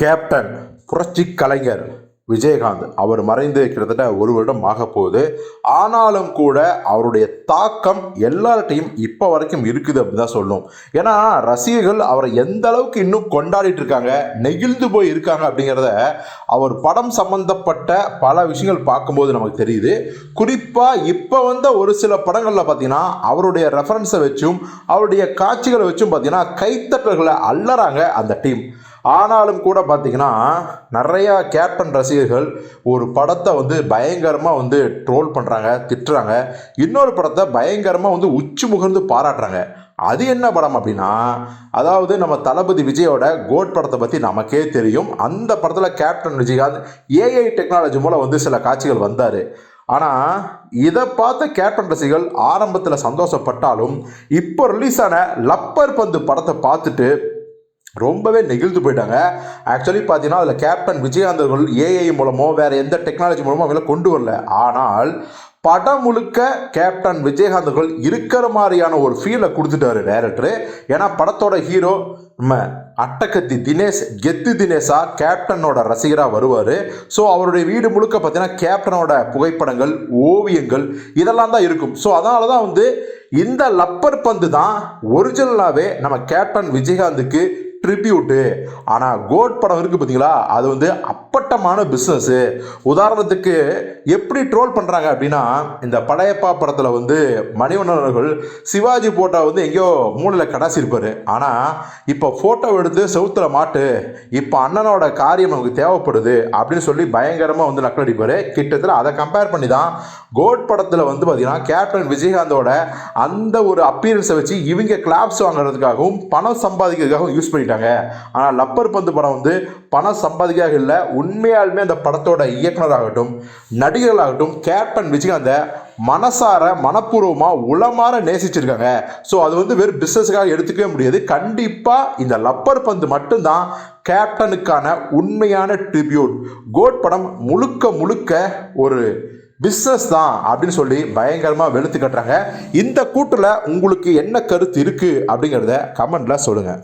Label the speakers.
Speaker 1: Captain புரட்சி கலைஞர் விஜயகாந்த். அவர் மறைந்து கிட்டத்தட்ட ஒரு வருடம் ஆக போகுது. ஆனாலும் கூட அவருடைய தாக்கம் எல்லார்ட்டையும் இப்போ வரைக்கும் இருக்குது அப்படின்னு தான் சொல்லணும் ஏன்னா ரசிகர்கள் அவரை எந்த அளவுக்கு இன்னும் கொண்டாடிட்டு இருக்காங்க நெகிழ்ந்து போய் இருக்காங்க அப்படிங்கிறத அவர் படம் சம்பந்தப்பட்ட பல விஷயங்கள் பார்க்கும்போது நமக்கு தெரியுது. குறிப்பாக இப்போ வந்த ஒரு சில படங்களில் பார்த்தீங்கன்னா அவருடைய ரெஃபரன்ஸை வச்சும் அவருடைய காட்சிகளை வச்சும் பார்த்தீங்கன்னா கைத்தட்டல்களை அள்ளறாங்க அந்த டீம் ஆனாலும் கூட பார்த்தீங்கன்னா நிறையா கேப்டன் ரசிகர்கள் ஒரு படத்தை வந்து பயங்கரமாக வந்து ட்ரோல் பண்ணுறாங்க திட்டுறாங்க. இன்னொரு படத்தை பயங்கரமாக வந்து உச்சி முகர்ந்து பாராட்டுறாங்க. அது என்ன படம் அப்படின்னா அதாவது நம்ம தளபதி விஜயோட கோட் படத்தை பற்றி நமக்கே தெரியும். அந்த படத்தில் கேப்டன் விஜயகாந்த் ஏஐ டெக்னாலஜி மூலம் வந்து சில காட்சிகள் வந்தார். ஆனால் இதை பார்த்த கேப்டன் ரசிகள் ஆரம்பத்தில் சந்தோஷப்பட்டாலும் இப்போ ரிலீஸ் ஆன லப்பர் பந்து படத்தை பார்த்துட்டு ரொம்பவே நெகிழ்ந்து போயிட்டாங்க. ஆக்சுவலி பார்த்தீங்கன்னா அதில் கேப்டன் விஜயகாந்த் அவர்கள் ஏஐ மூலமோ வேறு எந்த டெக்னாலஜி மூலமோ அவங்கள கொண்டு வரல. ஆனால் படம் முழுக்க கேப்டன் விஜயகாந்தர்கள் இருக்கிற மாதிரியான ஒரு ஃபீலை கொடுத்துட்டாரு டேரக்டரு ஏன்னா படத்தோட ஹீரோ நம்ம அட்டகத்தி தினேஷ் கெத்து தினேஷா கேப்டனோட ரசிகராக வருவார். ஸோ அவருடைய வீடு முழுக்க பார்த்தீங்கன்னா கேப்டனோட புகைப்படங்கள் ஓவியங்கள் இதெல்லாம் தான் இருக்கும். ஸோ அதனால தான் வந்து இந்த லப்பர் பந்து தான் ஒரிஜினலாகவே நம்ம கேப்டன் விஜயகாந்துக்கு ட்ரிபியூட்டு ஆனால் கோட் படம் இருக்குது பார்த்தீங்களா அது வந்து அப்பட்டமான பிஸ்னஸ்ஸு உதாரணத்துக்கு எப்படி ட்ரோல் பண்ணுறாங்க அப்படின்னா இந்த படையப்பா படத்தில் வந்து மணிவண்ணன் அவர்கள் சிவாஜி ஃபோட்டோ வந்து எங்கேயோ மூளையில் கடாசி இருப்பார் ஆனால் இப்போ ஃபோட்டோ எடுத்து செவுத்தில் மாட்டு இப்போ அண்ணனோட காரியம் நமக்கு தேவைப்படுது அப்படின்னு சொல்லி பயங்கரமாக வந்து நக்கலடிப்பார் கிட்டத்தட்ட அதை கம்பேர் பண்ணி தான் கோட் படத்தில் வந்து பார்த்தீங்கன்னா கேப்டன் விஜயகாந்தோட அந்த ஒரு அப்பீரன்ஸை வச்சு இவங்க கிளாப்ஸ் வாங்குறதுக்காகவும் பணம் சம்பாதிக்கிறதுக்காகவும் யூஸ் பண்ணிட்டாங்க ஆனால் லப்பர் பந்து படம் வந்து பணம் சம்பாதிக்காக இல்லை உண்மையாலுமே அந்த படத்தோட இயக்குனராகட்டும் நடிகர்களாகட்டும் கேப்டன் விஜயகாந்தை மனசார மனப்பூர்வமாக உளமாற நேசிச்சிருக்காங்க. ஸோ அது வந்து வெறும் பிஸ்னஸுக்காக எடுத்துக்கவே முடியாது. கண்டிப்பாக இந்த லப்பர் பந்து மட்டும்தான் கேப்டனுக்கான உண்மையான ட்ரிபியூட் கோட் படம் முழுக்க முழுக்க ஒரு பிஸ்னஸ் தான் அப்படின்னு சொல்லி பயங்கரமாக வெளுத்து கட்டுறாங்க. இந்த கூட்டில் உங்களுக்கு என்ன கருத்து இருக்குது அப்படிங்கிறத கமெண்டில் சொல்லுங்கள்